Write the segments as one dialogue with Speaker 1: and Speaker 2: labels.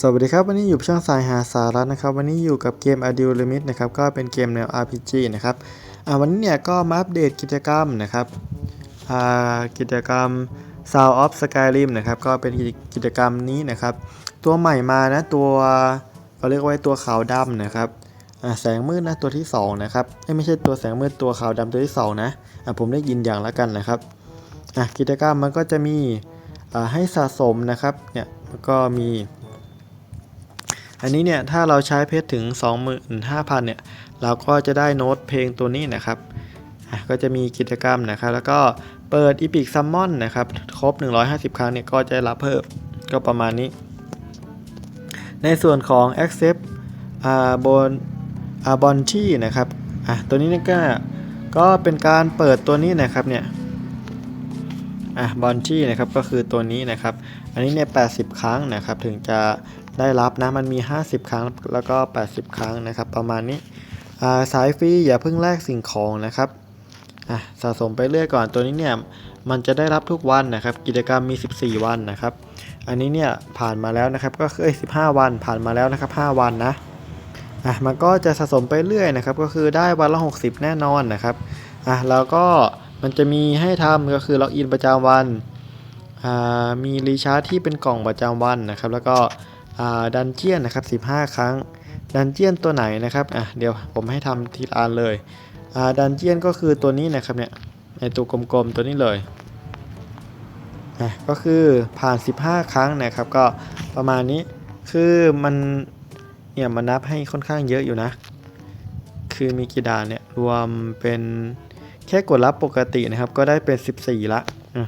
Speaker 1: สวัสดีครับ วันนี้อยู่ช่องสายหาสาระนะครับ วันนี้อยู่กับเกม a d u Limit นะครับ ก็เป็นเกมแนว RPG นะครับอ่าวันนี้เนี่ยก็มาอัปเดตกิจกรรมนะครับอ่ากิจกรรม Sound of Skyrim นะครับ ก็เป็นกิจกรรมนี้นะครับ ตัวใหม่มานะ ตัวเขาเรียกว่าตัวขาวดำนะครับอ่าแสงมืดนะตัวที่สองนะครับไม่ใช่ตัวแสงมืดตัวขาวดำตัวที่สองนะอ่าผมได้ยินอย่างละกันนะครับอะกิจกรรมมันก็จะมีอ่าให้สะสมนะครับเนี่ยแล้วก็มี อันนี้เนี่ยถ้าเราใช้เพชรถึง 25,000เนี่ยเราก็จะได้โน้ตเพลงตัวนี้นะครับก็จะมีกิจกรรมนะครับ แล้วก็เปิด Epic Summon นนะครับครบ 150 ครั้งเนี่ยก็จะรับเพิ่มก็ประมาณนี้ ในส่วนของ Accept อ่าบนอ่าบอนที่นะครับอะตัวนี้เนี่ยก็ก็เป็นการเปิดตัวนี้นะครับเนี่ยอะบอนที่นะครับก็คือตัวนี้นะครับ อันนี้เนี่ย80 ครั้งนะครับ ถึงจะ ได้รับนะมันมี 50 ครั้งแล้วก็ 80 ครั้งนะครับ ประมาณนี้าสายฟรีอย่าเพิ่งแลกสิ่งของนะครับะสะสมไปเรื่อยก่อนตัวนี้เนี่ยมันจะได้รับทุกวันนะครับ กิจกรรมมี 14 วันนะครับ อันนี้เนี่ยผ่านมาแล้วนะครับ ก็คือ15 วันผ่านมาแล้วนะครับ 5 วันนะอะมันก็จะสะสมไปเรื่อยนะครับ ก็คือได้วันละ 60 แน่นอนนะครับอะแล้วก็มันจะมีให้ทำก็คือล็อกอินประจำวันอ่ามีรีชาร์จที่เป็นกล่องประจำวันนะครับ แล้วก็ ดันเจียนนะครับ15 ครั้ง ดันเจียนตัวไหนนะครับอะเดี๋ยวผมให้ทำทีละอันเลยดันเจียนก็คือตัวนี้นะครับเนี่ยในตัวกลมๆตัวนี้เลยอะก็คือผ่าน 15 ครั้งนะครับก็ประมาณนี้คือมันเนี่ยมันนับให้ค่อนข้างเยอะอยู่นะ คือมีกี่ด่านเนี่ยรวมเป็นแค่กดรับปกตินะครับ ก็ได้เป็น 14 ละอะ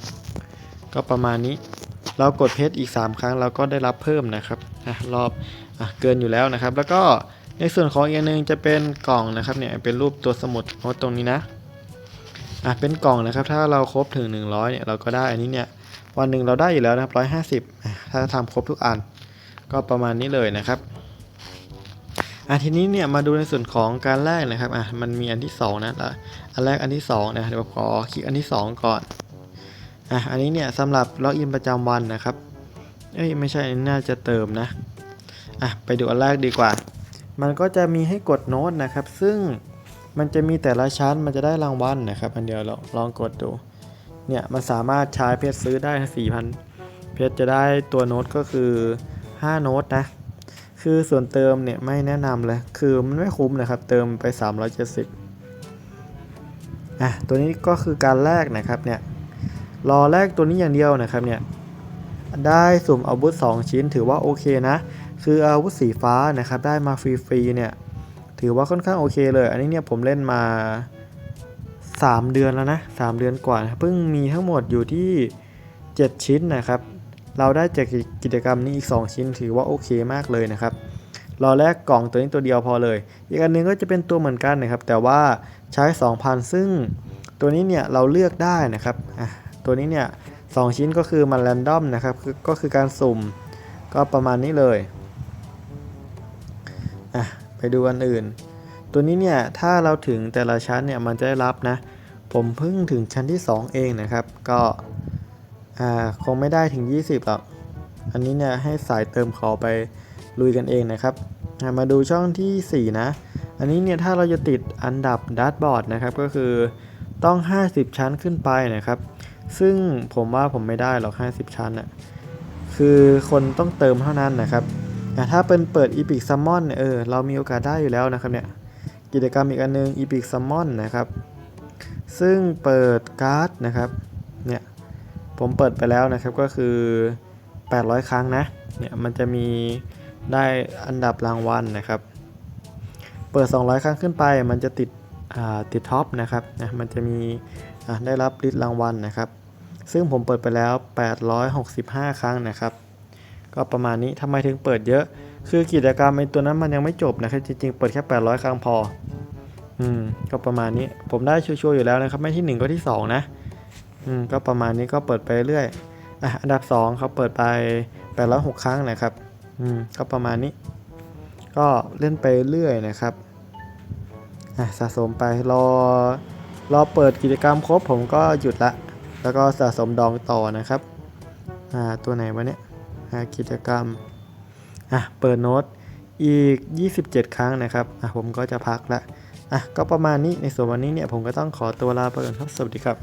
Speaker 1: ก็ประมาณนี้ เรากดเพชรอีก 3 ครั้งเราก็ได้รับเพิ่มนะครับอะรอบอะเกินอยู่แล้วนะครับ แล้วก็ในส่วนของอีกนหนึงจะเป็นกล่องนะครับเนี่ยเป็นรูปตัวสมุดโน้ตตรงนี้นะอะเป็นกล่องนะครับ ถ้าเราครบถึง 100เนี่ยเราก็ได้อันนี้เนี่ยวันหนึ่งเราได้อยู่แล้วนะครับ150อะถ้าทำครบทุกอัน ก็ประมาณนี้เลยนะครับอะทีนี้เนี่ยมาดูในส่วนของการแลกนะครับอะมันมีอันที่สองนะอันแรกอันที่สองนะเดี๋ยวขอคลิกอันที่สองก่อน อะอันนี้เนี่ยสำหรับล็อกอินประจำวันนะครับเอ้ยไม่ใช่น่าจะเติมนะอะไปดูอันแรกดีกว่า มันก็จะมีให้กดโน้ตนะครับ ซึ่งมันจะมีแต่ละชั้นมันจะได้รางวัลนะครับ อันเดียวเราลองกดดูเนี่ยมันสามารถใช้เพชรซื้อได้4,000 เพชรจะได้ตัวโน้ตก็คือ 5 โน้ตนะ คือส่วนเติมเนี่ยไม่แนะนำเลย คือมันไม่คุ้มนะครับ เติมไป 370อะตัวนี้ก็คือการแลกนะครับเนี่ย รอแรกตัวนี้อย่างเดียวนะครับเนี่ยได้สุ่มอาวุธ 2 ชิ้นถือว่าโอเคนะ คืออาวุธสีฟ้านะครับได้มาฟรีๆเนี่ยถือว่าค่อนข้างโอเคเลย อันนี้เนี่ยผมเล่นมา 3 เดือนแล้วนะ 3 เดือนกว่านะเพิ่งมีทั้งหมดอยู่ที่ 7 ชิ้นนะครับ เราได้จากกิจกรรมนี้อีก 2 ชิ้น ถือว่าโอเคมากเลยนะครับรอแรกกล่องตัวนี้ตัวเดียวพอเลย อีกอันหนึงก็จะเป็นตัวเหมือนกันนะครับ แต่ว่าใช้ 2,000 ซึ่งตัวนี้เนี่ยเราเลือกได้นะครับ ตัวนี้เนี่ยสชิ้นก็คือมันแรนดอมนะครับก็คือการสุ่มก็ประมาณนี้เลยอะไปดูอันอื่น ตัวนี้เนี่ยถ้าเราถึงแต่ละชั้นเนี่ยมันจะได้รับนะ ผมเพิ่งถึงชั้นที่ 2 เองนะครับ ก็อ่าคงไม่ได้ถึง 20หรอกอันนี้เนี่ยให้สายเติมขอไปลุยกันเองนะครับมาดูช่องทีสี่4 นะ อันนี้เนี่ยถ้าเราจะติดอันดับดัตบอร์ดนะครับก็คือต้อง 50 ชั้นขึ้นไปนะครับ ซึ่งผมว่าผมไม่ได้หรอก 50 ชั้นอะคือคนต้องเติมเท่านั้นนะครับแต่ถ้าเป็นเปิด Epic Summon เนี่ยเออเรามีโอกาสได้อยู่แล้วนะครับเนี่ย กิจกรรมอีกอันนึง Epic Summon นนะครับ ซึ่งเปิดการ์ดนะครับ เนี่ย ผมเปิดไปแล้วนะครับก็คือ 800 ครั้งนะ เนี่ยมันจะมีได้อันดับรางวัลนะครับ เปิด 200 ครั้งขึ้นไปมันจะติดอ่าติดท็อปนะครับนะมันจะมีอ่าได้รับลิตรางวัลนะครับ ซึ่งผมเปิดไปแล้ว 865 ครั้งนะครับ ก็ประมาณนี้ทำไมถึงเปิดเยอะ คือกิจกรรมไอตัวนั้นมันยังไม่จบนะครับ จริงๆ เปิดแค่ 800 ครั้งพอ อืม ก็ประมาณนี้ ผมได้ชัวร์ๆอยู่แล้วนะครับ ไม่ที่ 1 ก็ที่ 2 นะ อืม ก็ประมาณนี้ก็เปิดไปเรื่อย อะ อันดับ2เขาเปิดไป 806 ครั้งนะครับ อืม ก็ประมาณนี้ ก็เล่นไปเรื่อยนะครับ อะ สะสมไป รอ รอเปิดกิจกรรมครบผมก็หยุดละ แล้วก็สะสมดองต่อนะครับอ่าตัวไหนวะเนี่ยอ่ากิจกรรมอะเปิดโน้ตอีก 27 ครั้งนะครับอะผมก็จะพักละอะก็ประมาณนี้ในส่วนวันนี้เนี่ยผมก็ต้องขอตัวลาไปก่อนครับสวัสดีครับ